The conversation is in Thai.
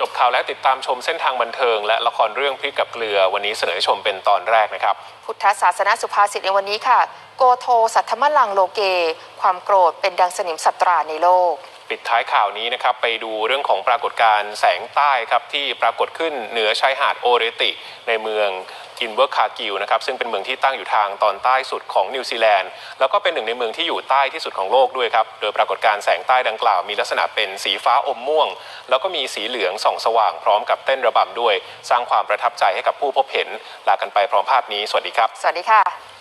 จบข่าวและติดตามชมเส้นทางบันเทิง และละครเรื่องพริกกับเกลือวันนี้เสนอชมเป็นตอนแรกนะครับ พุทธศาสนาสุภาษิตในวันนี้ค่ะ โกโทสัทธมลังโลเก ความโกรธเป็นดังสนิมสัตราในโลก ปิดท้ายข่าวนี้นะครับไปดูเรื่องของปรากฏการณ์แสงใต้ครับที่ปรากฏขึ้นเหนือชายหาดโอเรติในเมืองอินเวอร์คากิวนะครับซึ่งเป็นเมืองที่ตั้งอยู่ทางตอนใต้สุดของนิวซีแลนด์แล้วก็เป็นหนึ่งในเมืองที่อยู่ใต้ที่สุดของโลกด้วยครับโดยปรากฏการณ์แสงใต้ดังกล่าว มีลักษณะเป็นสีฟ้าอมม่วง แล้วก็มีสีเหลืองส่องสว่างพร้อมกับเต้นระบำด้วย สร้างความประทับใจให้กับผู้พบเห็นลากันไปพร้อมภาพนี้สวัสดีครับ สวัสดีค่ะ